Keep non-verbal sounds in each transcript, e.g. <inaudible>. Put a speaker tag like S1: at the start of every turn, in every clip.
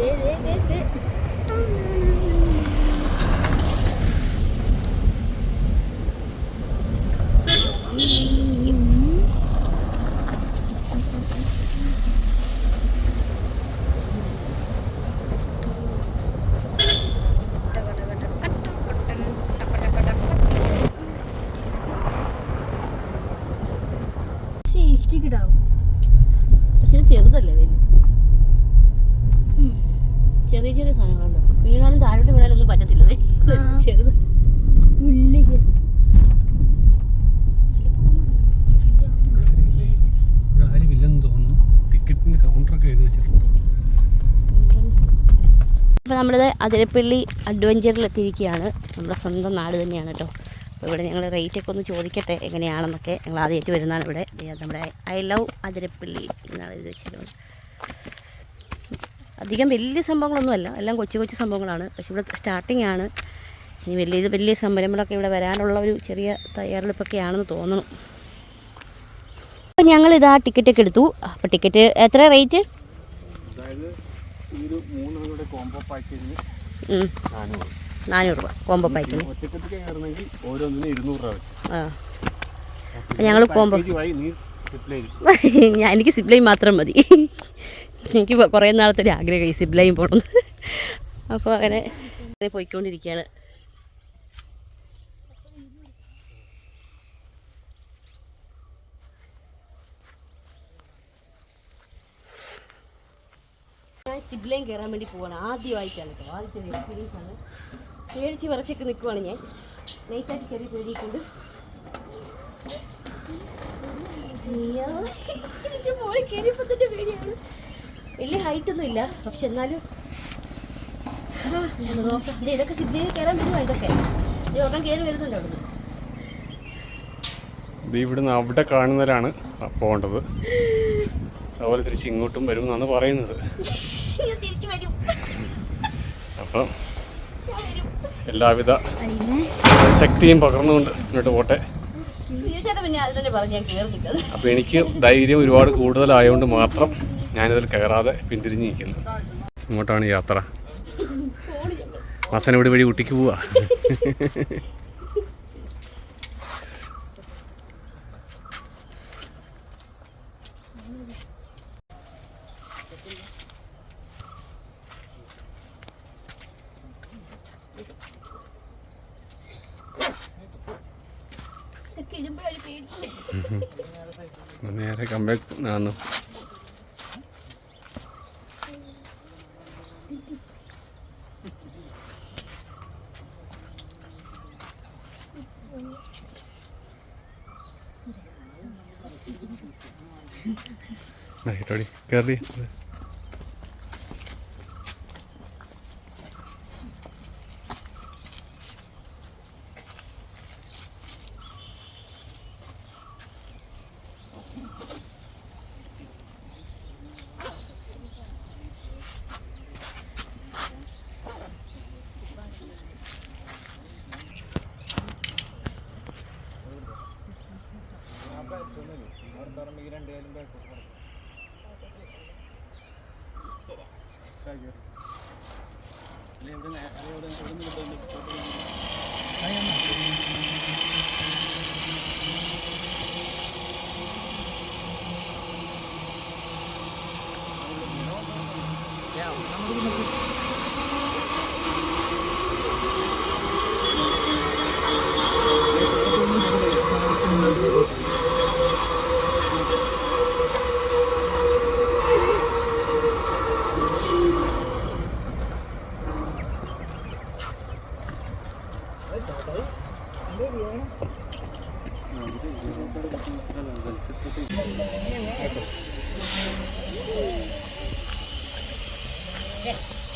S1: did it, did
S2: it. നമ്മളിത് അതിരപ്പള്ളി അഡ്വഞ്ചറിൽ എത്തിയിരിക്കുകയാണ് നമ്മുടെ സ്വന്തം നാട് തന്നെയാണ് കേട്ടോ. അപ്പോൾ ഇവിടെ ഞങ്ങൾ റേറ്റൊക്കെ ഒന്ന് ചോദിക്കട്ടെ എങ്ങനെയാണെന്നൊക്കെ ഞങ്ങൾ ആദ്യമായിട്ട് വരുന്നതാണ് ഇവിടെ. നമ്മുടെ ഐ ലവ് അതിരപ്പള്ളി എന്നാണ് ഇത് വെച്ചിരുന്നത് അധികം വലിയ സംഭവങ്ങളൊന്നുമല്ല. എല്ലാം കൊച്ചു കൊച്ചു സംഭവങ്ങളാണ്. പക്ഷേ ഇവിടെ സ്റ്റാർട്ടിംഗ് ആണ് ഇനി വലിയ വലിയ സംരംഭങ്ങളൊക്കെ ഇവിടെ വരാനുള്ള ഒരു ചെറിയ തയ്യാറെടുപ്പൊക്കെ ആണെന്ന് തോന്നുന്നു. അപ്പോൾ ഞങ്ങൾ ഇതാ ടിക്കറ്റൊക്കെ എടുത്തു. അപ്പോൾ ടിക്കറ്റ് എത്ര റേറ്റ്?
S1: ഈ ഒരു മൂന്നെണ്ണയുടെ കോംബോ പാക്കേജിന് നാനൂറ്.
S2: നാനൂറ് രൂപ കോംബോ പാക്കിന്
S1: കയറണമെങ്കിൽ ഓരോന്നിനും ഇരുന്നൂറ് രൂപ വെച്ച്.
S2: ഞങ്ങൾ കോംബോ <laughs> ഞാൻ എനിക്ക് സിപ്ലൈൻ മാത്രം മതി. <laughs> എനിക്ക് കുറേ നാളത്തെ ഒരു ആഗ്രഹമായി സിപ്ലൈൻ പോകണം അപ്പോൾ അങ്ങനെ പോയിക്കൊണ്ടിരിക്കുകയാണ് സിബ്ലൈൻ കയറാൻ വേണ്ടി പോവാണ്. ആദ്യമായിട്ടാണ് കേട്ടോ. ആദ്യത്തെ എക്സ്പീരിയൻസ് ആണ്. പേടിച്ച് വിറച്ചൊക്കെ നിൽക്കുവാണ് ഞാൻ. നൈറ്റായിട്ട് ചെറിയ പേടിയിട്ടുണ്ട് വലിയ ഹൈറ്റ് ഒന്നും ഇല്ല. പക്ഷെ എന്നാലും. ഇതൊക്കെ സിഡ്നിയിൽ കയറാൻ വരുവാ ഇതൊക്കെ. ഇത് കയറി വരുന്നുണ്ട് അവിടുന്ന്.
S1: ഇത് ഇവിടുന്ന് അവിടെ കാണുന്നവരാണ് പോകേണ്ടത്. അതുപോലെ തിരിച്ച് ഇങ്ങോട്ടും വരും എന്നാണ് പറയുന്നത്.
S2: ഞാൻ തിരിച്ചു വരും.
S1: അപ്പം എല്ലാവിധ ശക്തിയും പകർന്നുകൊണ്ട് ഇങ്ങോട്ട് പോട്ടെ. അപ്പൊ എനിക്ക് ധൈര്യം ഒരുപാട് കൂടുതലായതുകൊണ്ട് മാത്രം ഞാനിതിൽ കയറാതെ പിന്തിരിഞ്ഞ് നിൽക്കുന്നു. ഇങ്ങോട്ടാണ് യാത്ര. മസനോട് വഴി ഊട്ടിക്ക് പോവാ.
S2: ഇതൊക്കെ ഇടുമ്പോഴാണ് പേടി
S1: നേരെ ಆಗಿರೋದು ಅಲ್ಲಿ ಇವ್ರನ್ನ ಅಲ್ಲಿ
S2: ಇವ್ರನ್ನ ಇವ್ರನ್ನ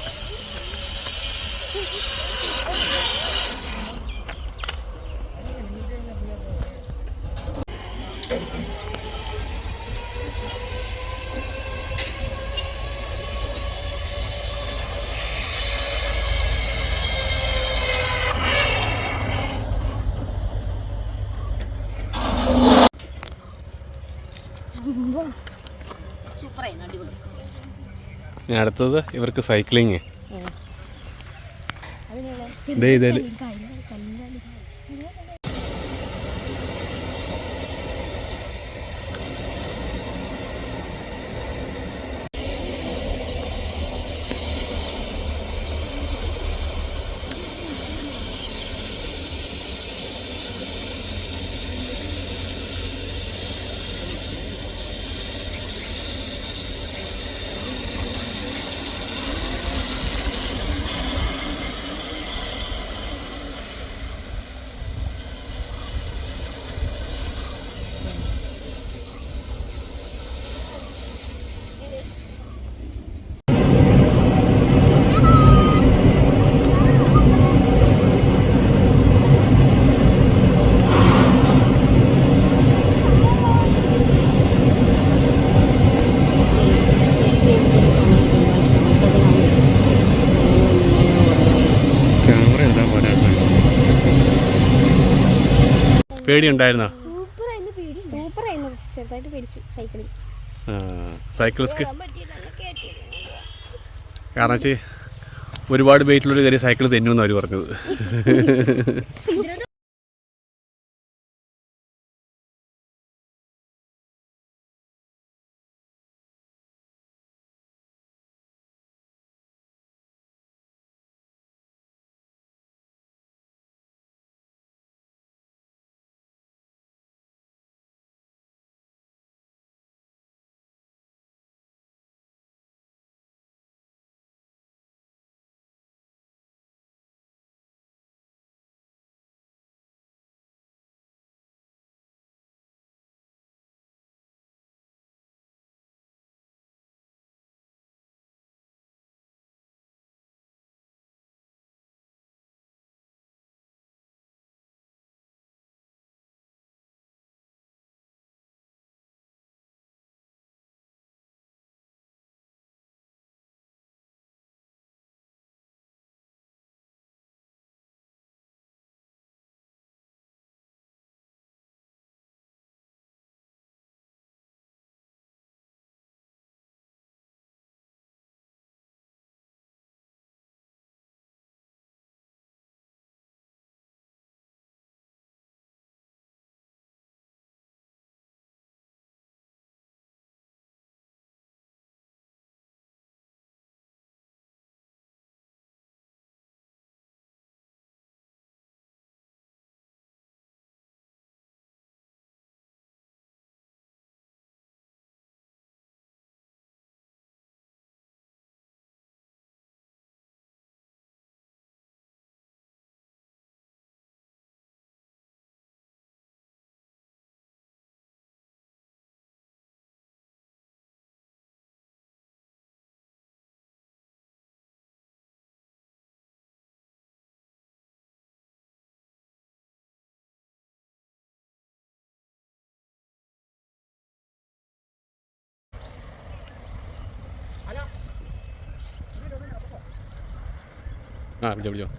S2: フフフフ。
S1: ഇനി അടുത്തത് ഇവർക്ക് സൈക്ലിങ് ഇതേ
S3: ഇതേ
S1: സൈക്കിൾ സ്കി കാരണം ഒരുപാട് വെയിറ്റുള്ളൊരു കാര്യം സൈക്കിൾ തെന്നുമെന്ന് അവർ പറഞ്ഞത്. ആ വിളിച്ചോ വിളിച്ചോ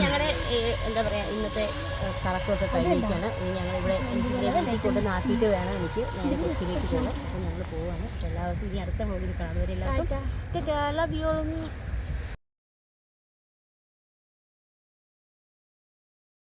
S2: ഞങ്ങളുടെ എന്താ പറയാ ഇന്നത്തെ കറക്കമൊക്കെ കഴിഞ്ഞിരിക്കുകയാണ്. ഇനി ഞങ്ങളിവിടെ എനിക്ക് ഇവിടെ വീട്ടിൽ കൊണ്ട് ആക്കിയിട്ട് വേണം എനിക്ക് നേരെ കൊച്ചിയിലേക്ക് പോകണം അപ്പോൾ ഞങ്ങൾ പോവാണ്. എല്ലാവർക്കും ഇനി അടുത്ത മോഡിൽ കാണാം. അതുവരെ എല്ലാവർക്കും ലവ് യു